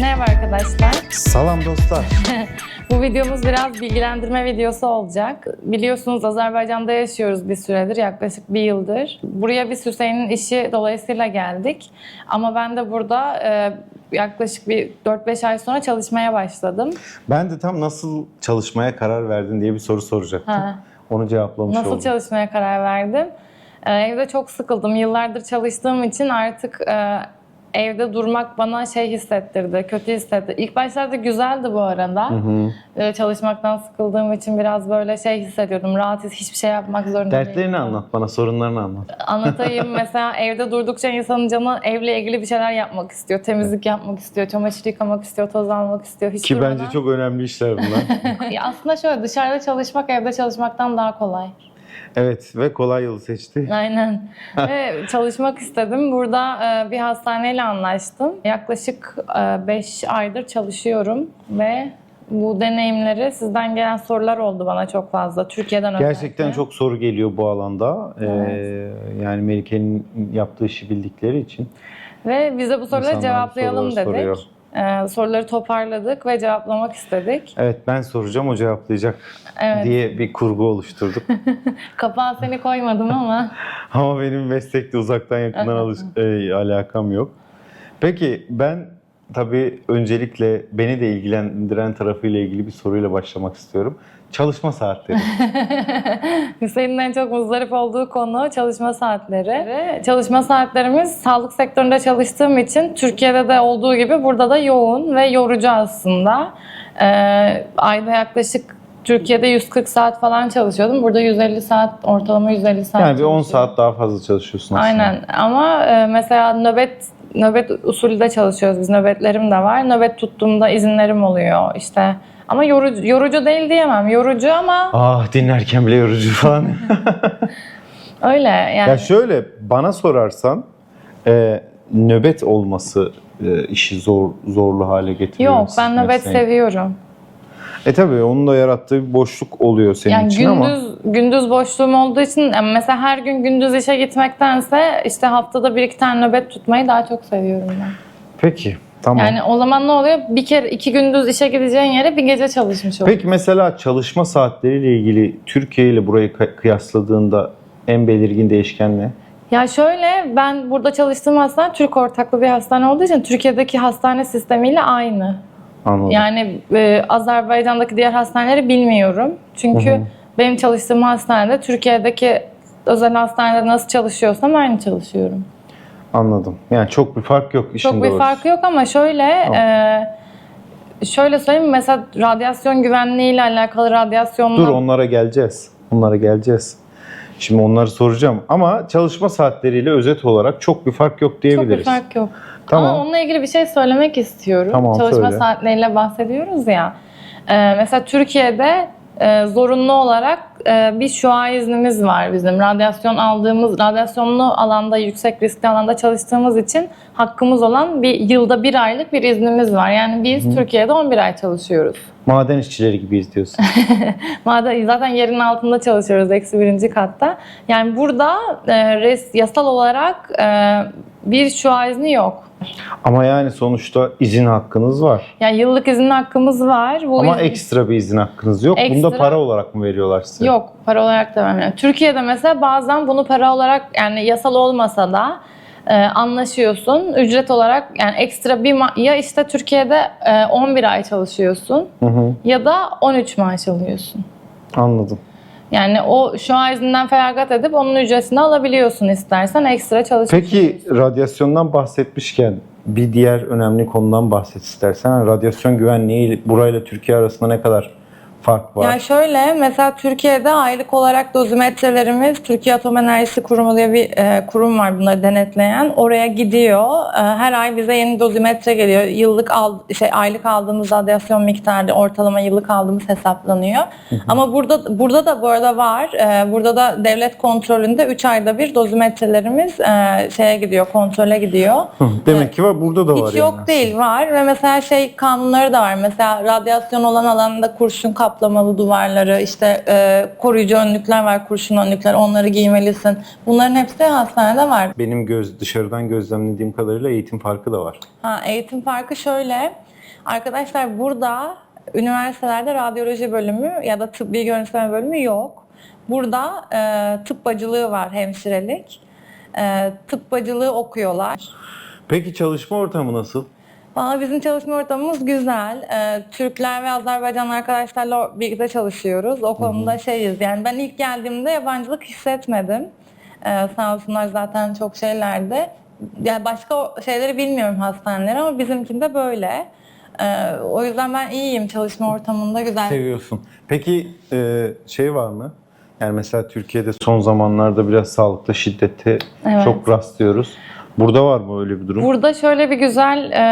Merhaba arkadaşlar. Salam dostlar. Bu videomuz biraz bilgilendirme videosu olacak. Biliyorsunuz Azerbaycan'da yaşıyoruz bir süredir, yaklaşık bir yıldır. Buraya biz Hüseyin'in işi dolayısıyla geldik. Ama ben de burada e, yaklaşık bir 4-5 ay sonra çalışmaya başladım. Ben de tam nasıl çalışmaya karar verdin diye bir soru soracaktım. Ha. Onu cevaplamış Nasıl oldum. çalışmaya karar verdim? Ee, evde çok sıkıldım. Yıllardır çalıştığım için artık e, evde durmak bana şey hissettirdi, kötü hissettirdi. İlk başlarda güzeldi bu arada. Hı hı. Ee, çalışmaktan sıkıldığım için biraz böyle şey hissediyordum. Rahat hiçbir şey yapmak zorunda değilim. Dertlerini anlat bana, sorunlarını anlat. Anlatayım. Mesela evde durdukça insanın canı evle ilgili bir şeyler yapmak istiyor. Temizlik yapmak istiyor, çamaşır yıkamak istiyor, toz almak istiyor. Hiç Ki durmadan- bence çok önemli işler bunlar. Aslında şöyle dışarıda çalışmak evde çalışmaktan daha kolay. Evet ve kolay yolu seçti. Aynen. Ve çalışmak istedim. Burada e, bir hastaneyle anlaştım. Yaklaşık 5 aydır çalışıyorum ve bu deneyimleri sizden gelen sorular oldu bana çok fazla. Türkiye'den Gerçekten özellikle. çok soru geliyor bu alanda. Ee, Evet. yani Melike'nin yaptığı işi bildikleri için. Ve bize bu soruları cevaplayalım sorular dedik. soruyor. E, soruları toparladık ve cevaplamak istedik. Evet ben soracağım o cevaplayacak Evet. diye bir kurgu oluşturduk. Kapağa seni koymadım ama Ama benim meslekte uzaktan yakından alış e, alakam yok. Peki ben tabii öncelikle beni de ilgilendiren tarafıyla ilgili bir soruyla başlamak istiyorum. Çalışma saatleri. Hüseyin'in en çok muzdarip olduğu konu çalışma saatleri. Çalışma saatlerimiz sağlık sektöründe çalıştığım için Türkiye'de de olduğu gibi burada da yoğun ve yorucu aslında. Ee, ayda yaklaşık Türkiye'de 140 saat falan çalışıyordum. Burada 150 saat, ortalama 150 saat Yani bir 10 çalışıyorum. saat daha fazla çalışıyorsun aslında. Aynen ama e, mesela nöbet nöbet usulü de çalışıyoruz biz. Nöbetlerim de var. Nöbet tuttuğumda izinlerim oluyor işte. Ama yorucu, yorucu değil diyemem. Yorucu ama Ah dinlerken bile yorucu falan. öyle yani. ya şöyle bana sorarsan e, nöbet olması e, işi zor zorlu hale getiriyor. Yok ben nöbet seviyorum. E tabii onun da yarattığı bir boşluk oluyor senin Yani için gündüz ama. gündüz boşluğum olduğu için yani mesela her gün gündüz işe gitmektense işte haftada bir iki tane nöbet tutmayı daha çok seviyorum ben. Peki tamam. Yani o zaman ne oluyor? Bir kere iki gündüz işe gideceğin yere bir gece çalışmış oluyorsun. Peki mesela çalışma saatleriyle ilgili Türkiye ile burayı kı- kıyasladığında en belirgin değişken ne? Ya şöyle ben burada çalıştığım hastane Türk ortaklı bir hastane olduğu için Türkiye'deki hastane sistemiyle aynı. Anladım. Yani e, Azerbaycan'daki diğer hastaneleri bilmiyorum. Çünkü Hı hı. benim çalıştığım hastanede Türkiye'deki özel hastanede nasıl çalışıyorsam aynı çalışıyorum. Anladım. Yani çok bir fark yok işin Çok bir farkı yok ama şöyle Tamam. e, şöyle söyleyeyim mesela radyasyon güvenliği ile alakalı radyasyonla Dur onlara geleceğiz. Onlara geleceğiz. Şimdi onları soracağım. Ama çalışma saatleriyle özet olarak çok bir fark yok çok diyebiliriz. bir fark yok. Tamam. Ama onunla ilgili bir şey söylemek istiyorum. Tamam, Çalışma söyle. saatleriyle bahsediyoruz ya. E, mesela Türkiye'de e, zorunlu olarak e, bir şua iznimiz var bizim. Radyasyon aldığımız, radyasyonlu alanda, yüksek riskli alanda çalıştığımız için hakkımız olan bir yılda bir aylık bir iznimiz var. Yani biz Türkiye'de 11 ay çalışıyoruz. Maden işçileri gibiyiz diyorsun. Madem zaten yerin altında çalışıyoruz eksi birinci katta. Yani burada e, res, yasal olarak e, bir şua izni yok. Ama yani sonuçta izin hakkınız var. Yani yıllık izin hakkımız var. Bu Ama izin- ekstra bir izin hakkınız yok. Bunda Ekstra- para olarak mı veriyorlar size? Yok para olarak da vermiyor. Türkiye'de mesela bazen bunu para olarak yani yasal olmasa da e, anlaşıyorsun. Ücret olarak yani ekstra bir ya işte Türkiye'de e, 11 ay çalışıyorsun Hı hı. ya da 13 maaş alıyorsun. Anladım. Yani o şu an izinden feragat edip onun ücretini alabiliyorsun istersen ekstra çalışıyorsun. Peki radyasyondan bahsetmişken bir diğer önemli konudan bahset istersen. Radyasyon güvenliği burayla Türkiye arasında ne kadar fark var? Yani şöyle mesela Türkiye'de aylık olarak dozimetrelerimiz Türkiye Atom Enerjisi Kurumu diye bir e, kurum var bunları denetleyen. Oraya gidiyor. E, her ay bize yeni dozimetre geliyor. Yıllık al, şey aylık aldığımız radyasyon miktarı ortalama yıllık aldığımız hesaplanıyor. Ama burada burada da bu arada var. E, burada da devlet kontrolünde 3 ayda bir dozimetrelerimiz e, şeye gidiyor, kontrole gidiyor. Hı, Demek ki var burada da var Hiç yani. yok değil var ve mesela şey kanunları da var. Mesela radyasyon olan alanda kurşun kap kaplamalı duvarları, işte e, koruyucu önlükler var, kurşun önlükler, onları giymelisin. Bunların hepsi hastanede var. Benim göz dışarıdan gözlemlediğim kadarıyla eğitim farkı da var. Ha, eğitim farkı şöyle. Arkadaşlar burada üniversitelerde radyoloji bölümü ya da tıbbi görüntüleme bölümü yok. Burada e, tıp bacılığı var, hemşirelik. E, tıp bacılığı okuyorlar. Peki çalışma ortamı nasıl? Valla bizim çalışma ortamımız güzel. Ee, Türkler ve Azerbaycanlı arkadaşlarla birlikte çalışıyoruz. O konuda şeyiz. Yani ben ilk geldiğimde yabancılık hissetmedim. Ee, sağ olsunlar zaten çok şeylerdi. Yani başka şeyleri bilmiyorum hastaneleri ama bizimkinde böyle. Ee, o yüzden ben iyiyim çalışma ortamında güzel. Seviyorsun. Peki e, şey var mı? Yani mesela Türkiye'de son zamanlarda biraz sağlıkta şiddete Evet. çok rastlıyoruz. Burada var mı öyle bir durum? Burada şöyle bir güzel e,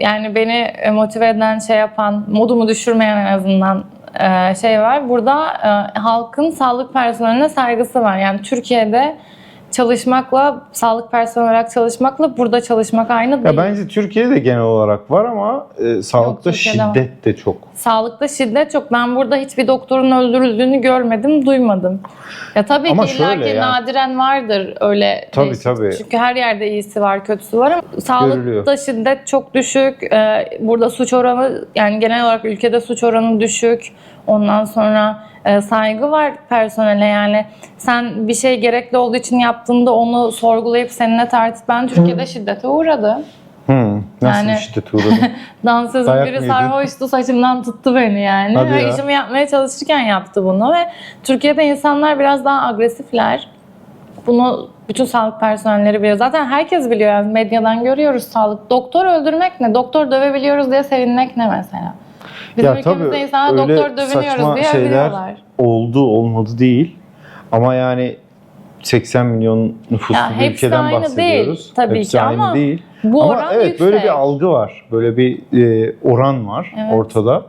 yani beni e, motive eden şey yapan, modumu düşürmeyen en azından e, şey var. Burada e, halkın sağlık personeline saygısı var. Yani Türkiye'de çalışmakla, sağlık personeli olarak çalışmakla burada çalışmak aynı Ya değil. bence Türkiye'de genel olarak var ama e, sağlıkta Türkiye'de var. şiddet de çok. Sağlıkta şiddet çok. Ben burada hiçbir doktorun öldürüldüğünü görmedim, duymadım. Ya tabii Ama ki illaki yani- nadiren vardır öyle. Tabii, değişik. tabii. Çünkü her yerde iyisi var, kötüsü var ama sağlıkta Görülüyor. şiddet çok düşük. Ee, Burada suç oranı yani genel olarak ülkede suç oranı düşük. Ondan sonra e, saygı var personele yani sen bir şey gerekli olduğu için yaptığında onu sorgulayıp seninle tartıp ben Türkiye'de şiddete uğradım. Hmm, nasıl Yani- şiddet uğradı? Dansözün Dayak biri mı yedin? sarhoştu saçımdan tuttu beni yani. Hadi Ve ya. işimi yapmaya çalışırken yaptı bunu ve Türkiye'de insanlar biraz daha agresifler. Bunu bütün sağlık personelleri biliyor. Zaten herkes biliyor yani medyadan görüyoruz sağlık. Doktor öldürmek ne? Doktor dövebiliyoruz diye sevinmek ne mesela? Bizim Ya tabii, ülkemizde insanlar öyle doktor dövünüyoruz saçma diye şeyler- övünüyorlar. Oldu olmadı değil. Ama yani 80 milyon nüfuslu Ya bir ülkeden aynı bahsediyoruz. değil tabii hepsi ki aynı ama değil. Bu ama oran evet yüksek. böyle bir algı var. Böyle bir e, oran var Evet. ortada.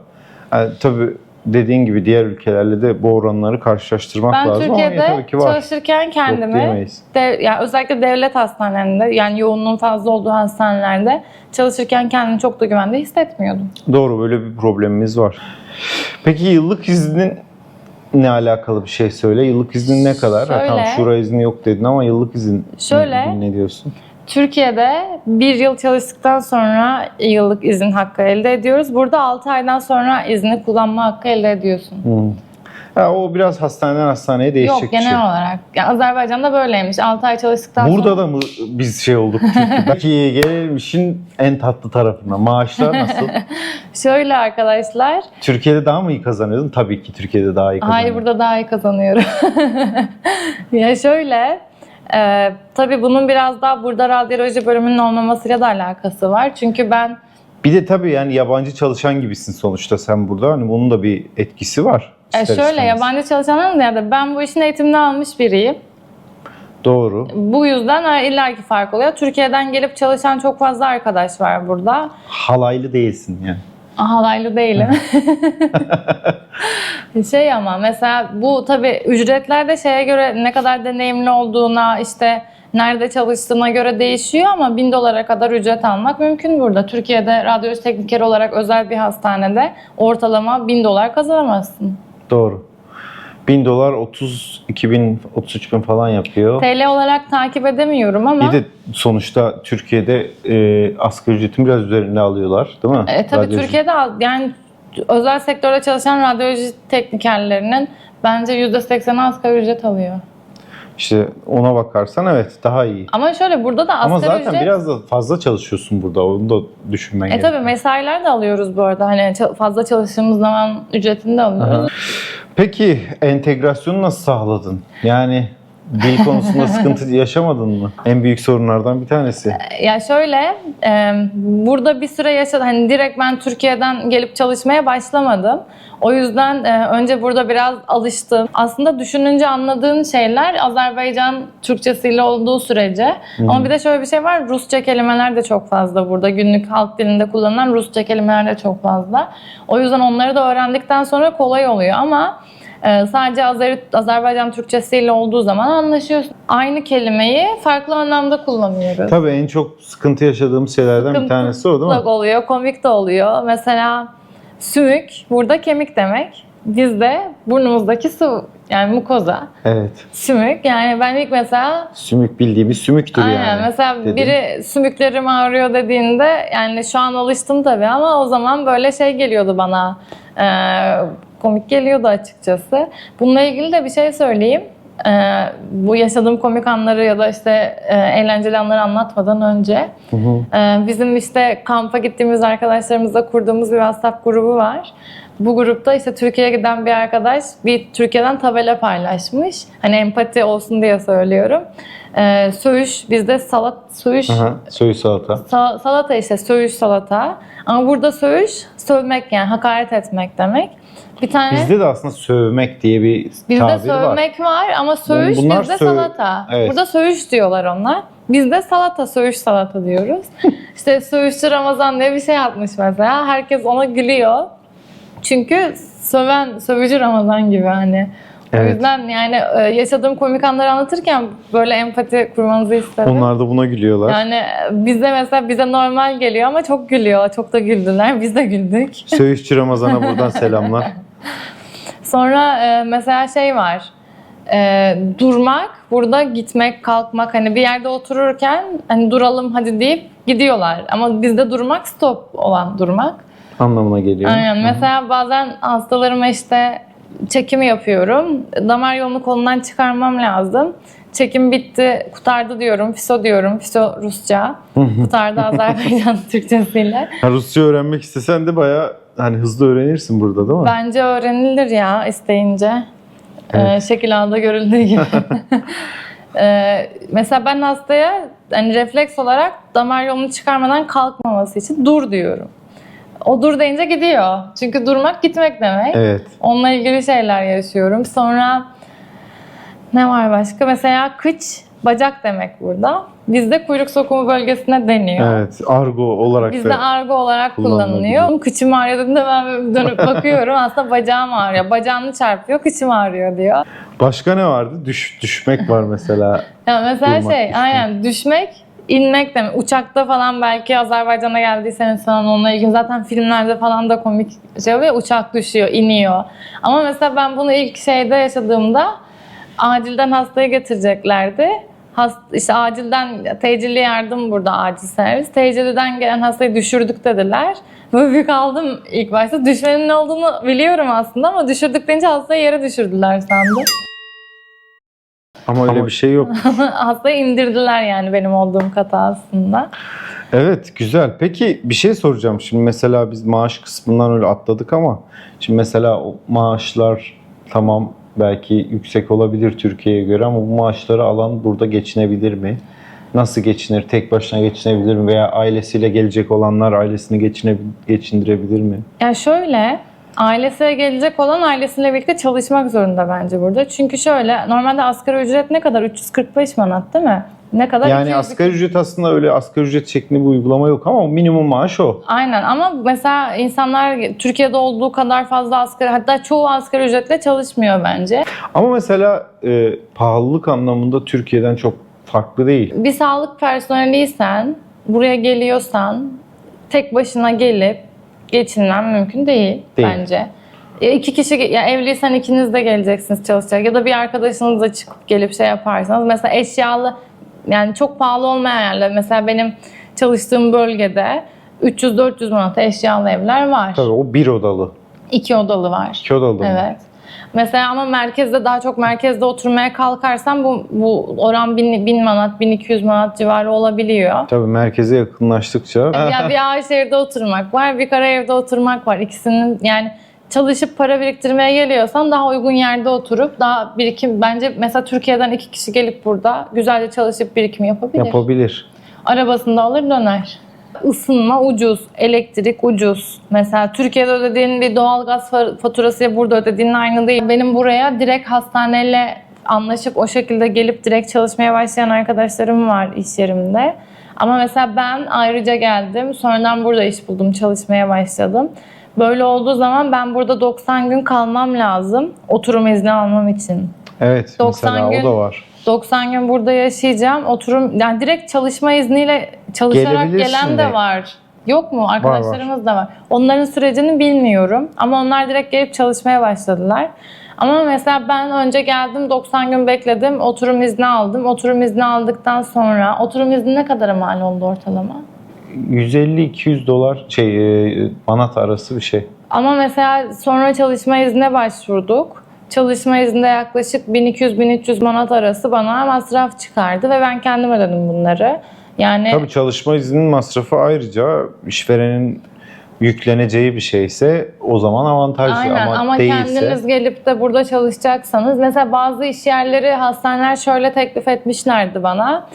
Yani tabii dediğin gibi diğer ülkelerle de bu oranları karşılaştırmak Ben lazım ama Türkiye'de tabii ki var. çalışırken kendimi dev, yani özellikle devlet hastanelerinde yani yoğunluğun fazla olduğu hastanelerde çalışırken kendimi çok da güvende hissetmiyordum. Doğru böyle bir problemimiz var. Peki yıllık iznin ne alakalı bir şey söyle. Yıllık iznin ne kadar? Ha, Şöyle. tamam şura izni yok dedin ama yıllık izin Şöyle. ne, ne diyorsun? Türkiye'de bir yıl çalıştıktan sonra yıllık izin hakkı elde ediyoruz. Burada 6 aydan sonra izni kullanma hakkı elde ediyorsun. Hmm. Ya, o biraz hastaneden hastaneye değişecek Yok genel şey. olarak. Yani Azerbaycan'da böyleymiş. 6 ay çalıştıktan Burada sonra. da mı biz şey olduk? Peki gelelim işin en tatlı tarafına. Maaşlar nasıl? Şöyle arkadaşlar. Türkiye'de daha mı iyi kazanıyordun? Tabii ki Türkiye'de daha iyi kazanıyordun. Hayır burada daha iyi kazanıyorum. ya şöyle. E, tabii bunun biraz daha burada radyoloji bölümünün olmamasıyla da alakası var. Çünkü ben Bir de tabii yani yabancı çalışan gibisin sonuçta sen burada. Hani bunun da bir etkisi var. e, ister şöyle istemez. yabancı çalışanların ziyade ben bu işin eğitimini almış biriyim. Doğru. Bu yüzden e, illaki fark oluyor. Türkiye'den gelip çalışan çok fazla arkadaş var burada. Halaylı değilsin yani. Halaylı değilim. şey ama mesela bu tabii ücretler de şeye göre ne kadar deneyimli olduğuna işte nerede çalıştığına göre değişiyor ama 1000 dolara kadar ücret almak mümkün burada. Türkiye'de radyoloji teknikeri olarak özel bir hastanede ortalama 1000 dolar kazanamazsın. Doğru. 1000 dolar 32 bin, 33 bin falan yapıyor. TL olarak takip edemiyorum ama Bir de sonuçta Türkiye'de e, asgari ücretin biraz üzerinde alıyorlar değil mi? E, tabii Radyoloji. Türkiye'de yani özel sektörde çalışan radyoloji teknikerlerinin bence %80'i asgari ücret alıyor. İşte ona bakarsan evet daha iyi. Ama şöyle burada da asgari Ama zaten ücret... biraz da fazla çalışıyorsun burada. Onu da düşünmen E gerekiyor. tabii mesailer de alıyoruz bu arada. Hani fazla çalıştığımız zaman ücretini de alıyoruz. Aha. Peki entegrasyonu nasıl sağladın? Yani dil konusunda sıkıntı yaşamadın mı? En büyük sorunlardan bir tanesi. Ya şöyle, e, burada bir süre yaşadım. Hani direkt ben Türkiye'den gelip çalışmaya başlamadım. O yüzden e, önce burada biraz alıştım. Aslında düşününce anladığın şeyler Azerbaycan Türkçesiyle olduğu sürece. Ama bir de şöyle bir şey var. Rusça kelimeler de çok fazla burada. Günlük halk dilinde kullanılan Rusça kelimeler de çok fazla. O yüzden onları da öğrendikten sonra kolay oluyor ama e, sadece Azer Azerbaycan Türkçesiyle olduğu zaman anlaşıyorsun. Aynı kelimeyi farklı anlamda kullanıyoruz. Tabii en çok sıkıntı yaşadığım şeylerden bir tanesi o değil mi? Sıkıntı oluyor, komik de oluyor. Mesela sümük burada kemik demek. biz de burnumuzdaki su yani mukoza, Evet. sümük. Yani ben ilk mesela Sümük bildiğimiz sümüktür Aynen. yani. Mesela dedin. biri sümüklerim ağrıyor dediğinde yani şu an alıştım tabii ama o zaman böyle şey geliyordu bana. Ee, komik geliyordu açıkçası. Bununla ilgili de bir şey söyleyeyim. Ee, bu yaşadığım komik anları ya da işte e, eğlenceli anları anlatmadan önce Hı hı. ee, bizim işte kampa gittiğimiz arkadaşlarımızla kurduğumuz bir WhatsApp grubu var. Bu grupta işte Türkiye'ye giden bir arkadaş bir Türkiye'den tabela paylaşmış. Hani empati olsun diye söylüyorum. Ee, söğüş bizde salat söğüş Aha, Soy salata. sa- salata işte söğüş salata. Ama burada söğüş sövmek yani hakaret etmek demek. Bir tane Bizde de aslında sövmek diye bir Bizde tabir var. sövmek var. ama söğüş Bunlar bizde sö- salata. Evet. Burada söğüş diyorlar onlar. Bizde salata, söğüş salata diyoruz. işte söğüşçü Ramazan diye bir şey atmış mesela. Herkes ona gülüyor. Çünkü söven, sövücü Ramazan gibi hani. O Evet. yüzden yani e, yaşadığım komik anları anlatırken böyle empati kurmanızı istedim. Onlar da buna gülüyorlar. Yani bize mesela bize normal geliyor ama çok gülüyor. Çok da güldüler. Biz de güldük. Söğüşçü Ramazan'a buradan selamlar. Sonra e, mesela şey var. E, durmak, burada gitmek, kalkmak hani bir yerde otururken hani duralım hadi deyip gidiyorlar. Ama bizde durmak stop olan durmak. Anlamına geliyor. Aynen. Mesela bazen hastalarıma işte çekimi yapıyorum. Damar yolunu kolundan çıkarmam lazım. Çekim bitti, kurtardı diyorum. Fiso diyorum. Fiso Rusça. Kurtardı Azerbaycan Türkçesiyle. Ha, Rusça öğrenmek istesen de bayağı hani hızlı öğrenirsin burada değil mi? Bence öğrenilir ya isteyince. Evet. Ee, şekil ağda görüldüğü gibi. Ee, mesela ben hastaya hani refleks olarak damar yolunu çıkarmadan kalkmaması için dur diyorum. O dur deyince gidiyor. Çünkü durmak gitmek demek. Evet. Onunla ilgili şeyler yaşıyorum. Sonra ne var başka? Mesela kıç, bacak demek burada. Bizde kuyruk sokumu bölgesine deniyor. Evet. Argo olarak Bizde da. argo olarak kullanılıyor. Kıçım ağrıyor dediğinde ben dönüp bakıyorum. Aslında bacağım ağrıyor. Bacağını çarpıyor, kıçım ağrıyor diyor. Başka ne vardı? Düş, düşmek var mesela. Ya mesela Durmak, şey, düşmek. aynen düşmek, inmek demek. Uçakta falan belki Azerbaycan'a geldiyseniz falan onunla ilgili zaten filmlerde falan da komik şey oluyor. Uçak düşüyor, iniyor. Ama mesela ben bunu ilk şeyde yaşadığımda acilden hastayı getireceklerdi. Hast, işte acilden tecilli yardım burada acil servis. Tecilliden gelen hastayı düşürdük dediler. Böyle bir kaldım ilk başta. Düşmenin ne olduğunu biliyorum aslında ama düşürdük deyince hastayı yere düşürdüler sandım. Ama öyle bir şey yok. hastayı indirdiler yani benim olduğum kata aslında. Evet güzel. Peki bir şey soracağım. Şimdi mesela biz maaş kısmından öyle atladık ama şimdi mesela o maaşlar tamam belki yüksek olabilir Türkiye'ye göre ama bu maaşları alan burada geçinebilir mi? Nasıl geçinir? Tek başına geçinebilir mi? Veya ailesiyle gelecek olanlar ailesini geçine, geçindirebilir mi? Ya şöyle ailesiyle gelecek olan ailesiyle birlikte çalışmak zorunda bence burada. Çünkü şöyle normalde asgari ücret ne kadar? 345 manat değil mi? Ne kadar? Yani 200 asgari ücret aslında öyle asgari ücret şeklinde bir uygulama yok ama minimum maaş o. Aynen ama mesela insanlar Türkiye'de olduğu kadar fazla asgari hatta çoğu asgari ücretle çalışmıyor bence. Ama mesela e, pahalılık anlamında Türkiye'den çok farklı değil. Bir sağlık personeliysen, buraya geliyorsan tek başına gelip geçinmen mümkün değil, Değil. bence. Ya iki kişi ya evliysen ikiniz de geleceksiniz çalışacak ya da bir arkadaşınızla çıkıp gelip şey yaparsanız mesela eşyalı yani çok pahalı olmayan yerler mesela benim çalıştığım bölgede 300-400 manata eşyalı evler var. Tabii o bir odalı. İki odalı var. İki odalı mı? Evet. Mesela ama merkezde daha çok merkezde oturmaya kalkarsan bu, bu oran 1000, 1000 manat, 1200 manat civarı olabiliyor. Tabii merkeze yakınlaştıkça ya bir ağaç evde oturmak var, bir kara evde oturmak var. İkisinin yani çalışıp para biriktirmeye geliyorsan daha uygun yerde oturup daha birikim bence mesela Türkiye'den iki kişi gelip burada güzelce çalışıp birikim yapabilir. yapabilir. Arabasını da alır döner. Isınma ucuz, elektrik ucuz. Mesela Türkiye'de ödediğin bir doğalgaz fa- faturası burada ödediğin aynı değil. Benim buraya direkt hastaneyle anlaşıp o şekilde gelip direkt çalışmaya başlayan arkadaşlarım var iş yerimde. Ama mesela ben ayrıca geldim. Sonradan burada iş buldum, çalışmaya başladım. Böyle olduğu zaman ben burada 90 gün kalmam lazım oturum izni almam için. Evet 90 mesela gün- o da var. 90 gün burada yaşayacağım. Oturum yani direkt çalışma izniyle çalışarak gelen de. var. Yok mu? Arkadaşlarımız da var. Onların sürecini bilmiyorum. Ama onlar direkt gelip çalışmaya başladılar. Ama mesela ben önce geldim 90 gün bekledim. Oturum izni aldım. Oturum izni aldıktan sonra oturum izni ne kadara mal oldu ortalama? 150-200 dolar şey e, manat arası bir şey. Ama mesela sonra çalışma iznine başvurduk. Çalışma izninde yaklaşık 1200-1300 manat arası bana masraf çıkardı ve ben kendim ödedim bunları. Yani Tabii çalışma izninin masrafı ayrıca işverenin yükleneceği bir şeyse o zaman avantajlı Aynen ama, ama, değilse kendiniz gelip de burada çalışacaksanız mesela bazı iş yerleri hastaneler şöyle teklif etmişlerdi bana.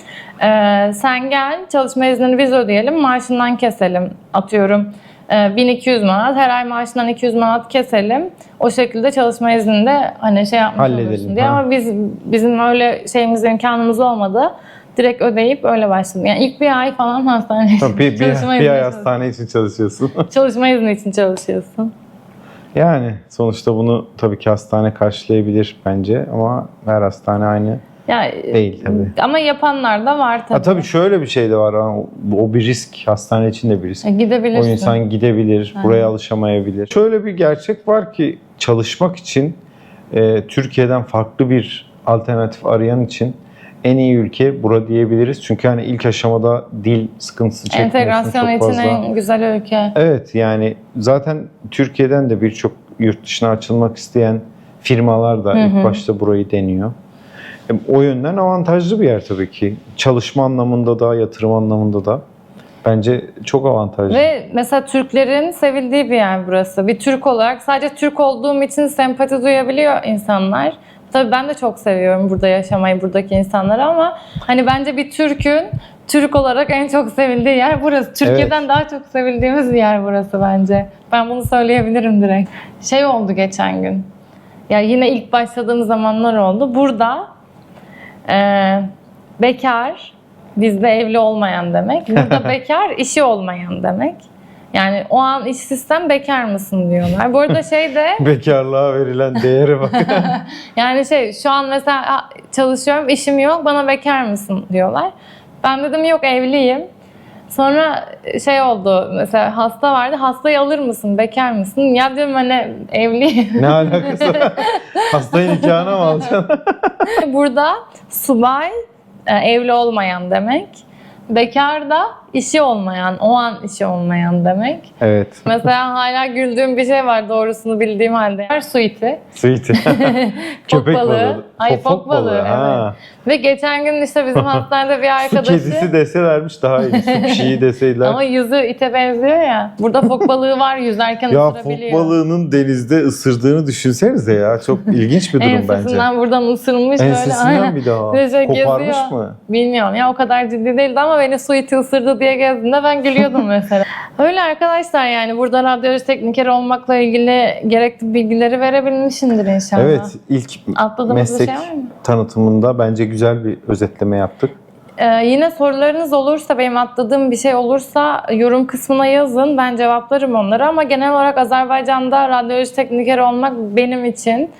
Ee, sen gel çalışma iznini biz ödeyelim maaşından keselim atıyorum. e, 1200 manat her ay maaşından 200 manat keselim. O şekilde çalışma izninde hani şey yapmış Halledelim, olursun diye ha. ama biz bizim öyle şeyimiz imkanımız olmadı. Direkt ödeyip öyle başladım. Yani ilk bir ay falan hastanede Tabii bir, bir, çalışma bir ay hastane için çalışıyorsun. Çalışma izni için çalışıyorsun. yani sonuçta bunu tabii ki hastane karşılayabilir bence ama her hastane aynı Yani değil tabii. Ama yapanlar da var tabii. Ha, tabii şöyle bir şey de var. ha, O bir risk. Hastane için de bir risk. E, Gidebilirsin. O insan gidebilir, buraya alışamayabilir. Şöyle bir gerçek var ki çalışmak için e, Türkiye'den farklı bir alternatif arayan için en iyi ülke bura diyebiliriz. Çünkü hani ilk aşamada dil sıkıntısı çekmiyorsun Entegrasyon çok fazla. en güzel ülke. Evet yani zaten Türkiye'den de birçok yurt dışına açılmak isteyen firmalar da ilk başta burayı deniyor. E, O yönden avantajlı bir yer tabii ki. Çalışma anlamında da, yatırım anlamında da bence çok avantajlı. Ve mesela Türklerin sevildiği bir yer burası. Bir Türk olarak sadece Türk olduğum için sempati duyabiliyor insanlar. Tabii ben de çok seviyorum burada yaşamayı, buradaki insanları ama hani bence bir Türk'ün Türk olarak en çok sevildiği yer burası. Türkiye'den daha çok sevildiğimiz bir yer burası bence. Ben bunu söyleyebilirim direkt. Şey oldu geçen gün. Ya yine ilk başladığım zamanlar oldu. Burada eee, bekar, bizde evli olmayan demek. Burada bekar, işi olmayan demek. Yani o an işsizsen bekar mısın diyorlar. Bu arada şey de Bekarlığa verilen değere bak. yani şey şu an mesela "Aa, çalışıyorum işim yok bana bekar mısın diyorlar. Ben dedim yok evliyim. Sonra şey oldu mesela hasta vardı hastayı alır mısın bekar mısın? Ya diyorum hani evliyim. ne alakası var? Hastayı nikahına mı alacaksın? Burada subay e, evli olmayan demek. Bekar da işi olmayan, o an işi olmayan demek. evet. Mesela hala güldüğüm bir şey var doğrusunu bildiğim halde. Her suiti. Sweet. Fok balığı. Ay Fok- fok balığı. Ha. Evet. Ve geçen gün işte bizim hastanede bir Su arkadaşı kedisi deselermiş daha iyi. Su pişiği deseydiler. ama yüzü ite benziyor ya. Burada fok balığı var yüzerken ya fok ısırabiliyor. balığının denizde ısırdığını düşünsenize ya. Çok ilginç bir durum bence. Ensesinden buradan ısırmış böyle. Ensesinden bir daha. Koparmış geziyor. mı? Bilmiyorum ya o kadar ciddi değildi ama beni su iti ısırdı diye gezdiğinde ben gülüyordum mesela. Öyle arkadaşlar yani burada radyoloji teknikeri olmakla ilgili gerekli bilgileri verebilmişimdir inşallah. Evet ilk Atladığımız bir meslek şey var mı? tanıtımında bence güzel bir özetleme yaptık. Ee, yine sorularınız olursa, benim atladığım bir şey olursa yorum kısmına yazın. Ben cevaplarım onları ama genel olarak Azerbaycan'da radyoloji teknikeri olmak benim için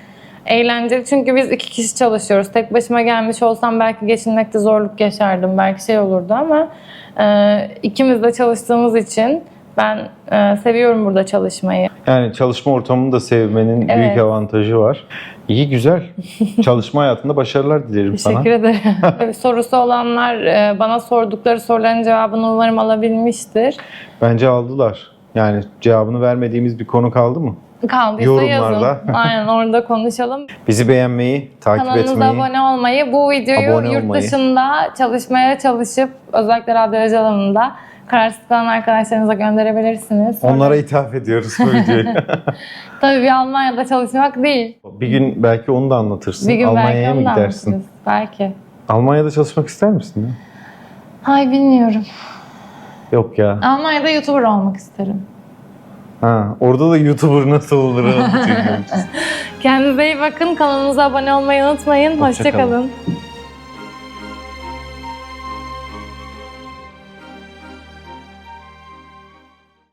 eğlenceli. Çünkü biz iki kişi çalışıyoruz. Tek başıma gelmiş olsam belki geçinmekte zorluk yaşardım. Belki şey olurdu ama e, ikimiz de çalıştığımız için ben e, seviyorum burada çalışmayı. Yani çalışma ortamını da sevmenin Evet. büyük avantajı var. İyi güzel. Çalışma hayatında başarılar dilerim sana. Teşekkür ederim. Tabii Sorusu olanlar e, bana sordukları soruların cevabını umarım alabilmiştir. Bence aldılar. Yani cevabını vermediğimiz bir konu kaldı mı? Kaldıysa Yorumlarda. yazın. Aynen orada konuşalım. Bizi beğenmeyi, takip Kanalımıza etmeyi. abone olmayı, bu videoyu Abone yurt olmayı. dışında çalışmaya çalışıp özellikle radyoloji alanında kararsız kalan arkadaşlarınıza gönderebilirsiniz. Sonra- Onlara ithaf ediyoruz bu videoyu. Tabii bir Almanya'da çalışmak değil. bir gün belki onu da anlatırsın. Bir gün Almanya'ya mı gidersin? anlatırız. Belki. Almanya'da çalışmak ister misin? ya? Ay bilmiyorum. Yok ya. Almanya'da YouTuber olmak isterim. Ha, orada da YouTuber nasıl olur. Kendinize iyi bakın. Kanalımıza abone olmayı unutmayın. Hoşça kalın. Hoşçakalın.